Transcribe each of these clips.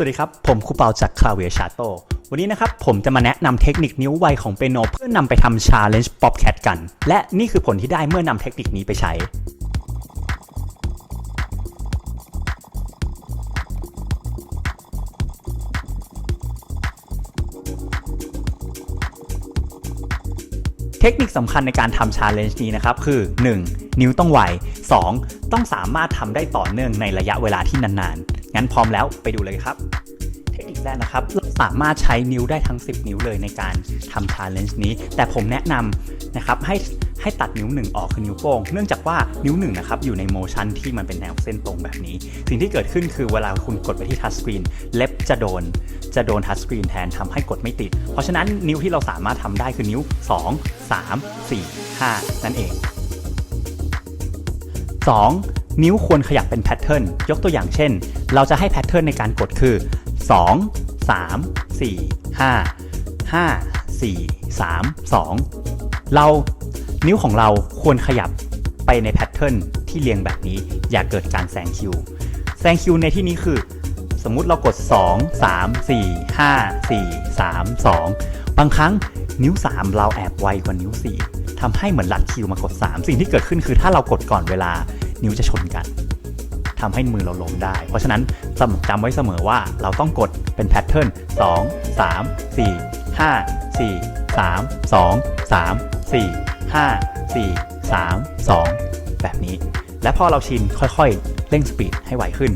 วัสดีครับ ผมครูเปาจากคลาเวียชาโต วันนี้นะครับ ผมจะมาแนะนำเทคนิคนิ้วไวของเปียโนเพื่อนำไปทำ Challenge Bobcat กัน และนี่คือผลที่ได้เมื่อนำเทคนิคนี้ไปใช้เทคนิคสำคัญในการทำ Challenge นี้นะครับ คือ 1. นิ้วต้องไว 2. ต้องสามารถทำได้ต่อเนื่องในระยะเวลาที่นานๆ งั้นพร้อมแล้วไปดูเลยครับ เทคนิคแรกนะครับ เราสามารถใช้นิ้วได้ทั้ง 10 นิ้วเลยในการทำ challenge นี้ แต่ผมแนะนำนะครับให้ให้ตัดนิ้วหนึ่งออกคือนิ้วโป้ง เนื่องจากว่านิ้วหนึ่งนะครับอยู่ในโมชันที่มันเป็นแนวเส้นตรงแบบนี้ สิ่งที่เกิดขึ้นคือเวลาคุณกดไปที่ทัชสกรีนเล็บจะโดน จะโดนทัชสกรีนแทนทำให้กดไม่ติด เพราะฉะนั้นนิ้วที่เราสามารถทำได้คือนิ้ว 2 3 4 5 นั่นเอง 2. นิ้วควรขยับเป็นแพทเทิร์นยกตัวอย่างเช่น เราจะให้แพทเทิร์นในการกดคือ 2 3 4 5 5 4 3 2 เรานิ้วของเราควรขยับไปในแพทเทิร์นที่เรียงแบบนี้อย่าเกิดการแซงคิวแซงคิวในที่นี้คือ สมมุติเรากด 2 3 4 5 4 3 2 บางครั้งนิ้ว 3 เราแอบไวกว่านิ้ว 4ทำให้เหมือนหลัดคิวมากด 3 สิ่งที่เกิดขึ้นคือถ้าเรากดก่อนเวลา นิ้วจะชนกันทำให้มือเราล้มได้ เพราะฉะนั้นจำจำไว้เสมอว่าเราต้องกดเป็นแพทเทิร์น2 3 4 5 4 3 2 3 4 5 4 3 2 แบบนี้ และพอเราชินค่อยๆ เร่งสปีดให้ไวขึ้น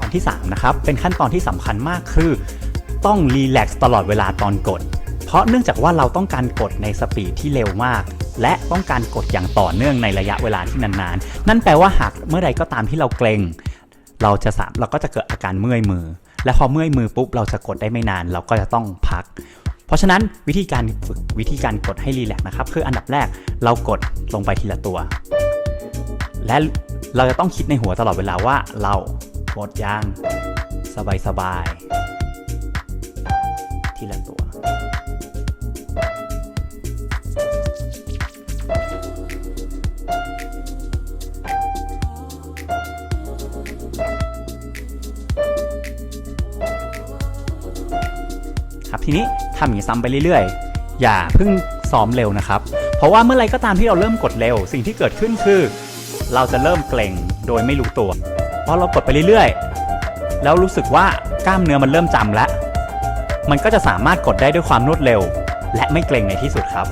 ตอนที่3นะครับ เป็นขั้นตอนที่สำคัญมากคือ ต้องรีแลกซ์ตลอดเวลาตอนกด ราะเนื่องจากว่าเราต้องการกดในสปีดที่เร็วมาก และต้องการกดอย่างต่อเนื่องในระยะเวลาที่นานๆ นั่นแปลว่าหากเมื่อใดก็ตามที่เราเกรงเราจะสามเราก็จะเกิดอาการเมื่อยมือ และพอเมื่อยมือปุ๊บเราจะกดได้ไม่นาน เราก็จะต้องพัก เพราะฉะนั้นวิธีการฝึกวิธีการกดให้รีแลกซ์นะครับคืออันดับแรกเรากดลงไปทีละตัว และเราจะต้องคิดในหัวตลอดเวลาว่าเรากดย่างสบายๆทีละตัว ครับทีนี้ทำอย่างนี้ซ้ำไปเรื่อยๆ อย่าเพิ่งซ้อมเร็วนะครับ เพราะว่าเมื่อไรก็ตามที่เราเริ่มกดเร็ว สิ่งที่เกิดขึ้นคือ เราจะเริ่มเกร็งโดยไม่รู้ตัวพอเรากดไปเรื่อยๆ แล้วรู้สึกว่ากล้ามเนื้อมันเริ่มจำแล้ว มันก็จะสามารถกดได้ด้วยความรวดเร็ว และไม่เกร็งในที่สุดครับ